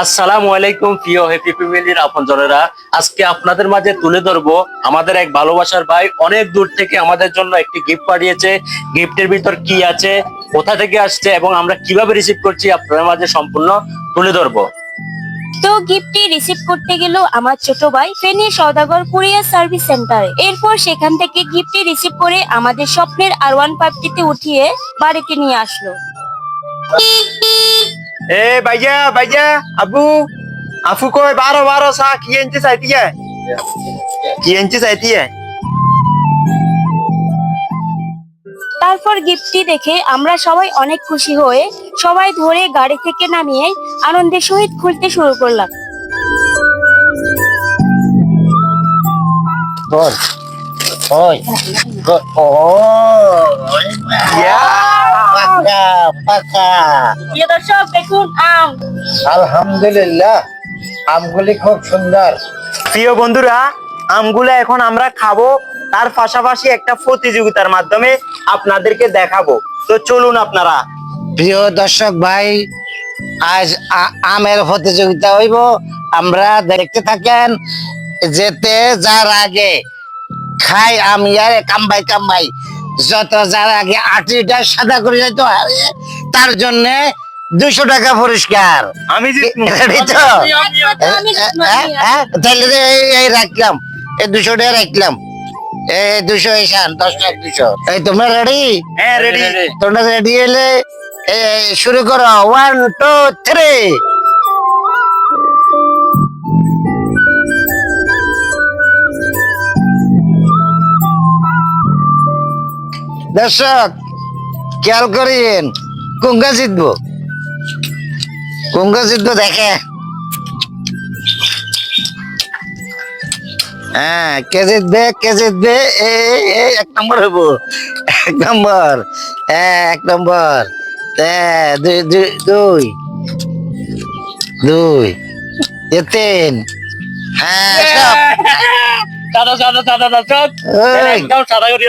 আসসালামু আলাইকুম, প্রিয় হ্যাপি ফ্যামিলির আপনজনেরা। আজকে আপনাদের মাঝে তুলে ধরবো আমাদের এক ভালোবাসার ভাই অনেক দূর থেকে আমাদের জন্য একটি গিফট পাঠিয়েছে। গিফটের ভিতর কি আছে, কোথা থেকে আসছে এবং আমরা কীভাবে রিসিভ করছি আপনাদের মাঝে সম্পূর্ণ তুলে ধরবো। তো গিফটটি রিসিভ করতে গেল আমার ছোট ভাই ফেনী সৌদাগর কুরিয়ার সার্ভিস সেন্টারে। এরপর সেখান থেকে গিফটটি রিসিভ করে আমাদের স্বপ্নের আর ওয়ান ফাইভটিতে উঠিয়ে বাড়িতে নিয়ে আসলো। এ ভাইয়া ভাইয়া আবু আফু কই বারো বারো সা কি ইঞ্চি চাইতি है কি ইঞ্চি চাইতি है তারপর গিফটটি দেখে আমরা সবাই অনেক খুশি হয়ে সবাই ধরে গাড়ি থেকে নামিয়ে আনন্দের সহিত খুলতে শুরু করলাম Good. Oi. Good. Oh. পাকা পাকা। প্রিয় দর্শক দেখুন আম। আলহামদুলিল্লাহ আমগুলি খুব সুন্দর। প্রিয় বন্ধুরা আমগুলো এখন আমরা খাব। তার পাশাপাশি একটা প্রতিযোগিতার মাধ্যমে আপনাদেরকে দেখাবো। তো চলুন আপনারা। প্রিয় দর্শক ভাই আজ আমের প্রতিযোগিতা হইব। আমরা দেখতে থাকেন যেতে যার আগে। খাই আম ইয়ারে কামবাই কামবাই। যত যার আগে আটিটা সাদা করে যেত তার জন্য দুশো টাকা পুরস্কার আমি তাহলে এই- এই রাখলাম। এই দুশো টাকা রাখলাম। এই দুশো এসান দশ টাকা দুশো এই তোমরা রেডি? হ্যাঁ রেডি। তোমরা রেডি হলে শুরু করো। One two three. দর্শক, খেয়াল করিন কুঙ্গা জিতবো। কুঙ্গা জিতবো, দেখে। হ্যাঁ কে জিতবে কে জিতবে? এক নম্বর হব। এক নম্বর। হ্যাঁ এক নম্বর। হ্যাঁ দুই দুই তিন। হ্যাঁ সাদা সাদা সাদা দর্শক একদম সাদা করে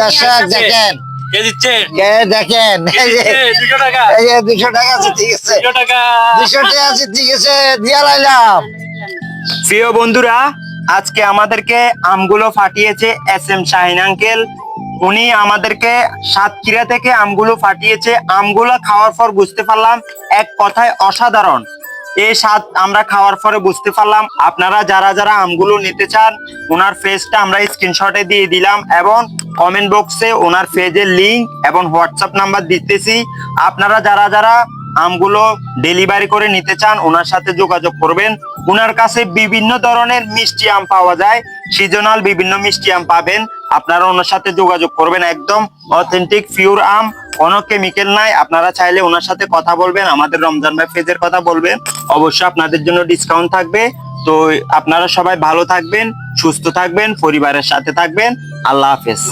দর্শক দেখেন। কে দিচ্ছে? কে দেখেন? কে এই যে দিচ্ছে? দুশো টাকা। এই যে দুশো টাকা আছে ঠিক আছে। দুশো টাকা। দুশো টাকা আছে ঠিক আছে দিয়া লাইলাম। প্রিয় বন্ধুরা আজকে আমাদেরকে আমগুলো ফাটিয়েছে এস এম শাহিন আঙ্কেল। উনি আমাদেরকে সাতক্ষীরা থেকে আমগুলো ফাটিয়েছে। আমগুলো খাওয়ার পর বুঝতে পারলাম এক কথায় অসাধারণ। এই স্বাদ আমরা খাওয়ার পরে বুঝতে পারলাম। আপনারা যারা যারা আমগুলো নিতে চান, ওনার ফেজটা আমরা স্ক্রিনশটে দিয়ে দিলাম এবং কমেন্ট বক্সে ওনার ফেজের লিঙ্ক এবং হোয়াটসঅ্যাপ নাম্বার দিতেছি। আপনারা যারা যারা আমগুলো ডেলিভারি করে নিতে চান, ওনার সাথে যোগাযোগ করবেন। ওনার কাছে বিভিন্ন ধরনের মিষ্টি আম পাওয়া যায় সিজনাল বিভিন্ন মিষ্টি আম পাবেন। আপনারা ওনার সাথে যোগাযোগ করবেন একদম অথেন্টিক পিওর আম। কোনো কেমিক্যাল নাই, আপনারা চাইলে ওনার সাথে কথা বলবেন, আমাদের রমজান ভাই ফেজের কথা বলবেন। অবশ্যই আপনাদের জন্য ডিসকাউন্ট থাকবে। তো আপনারা সবাই ভালো থাকবেন, সুস্থ থাকবেন, পরিবারের সাথে থাকবেন। আল্লাহ হাফেজ।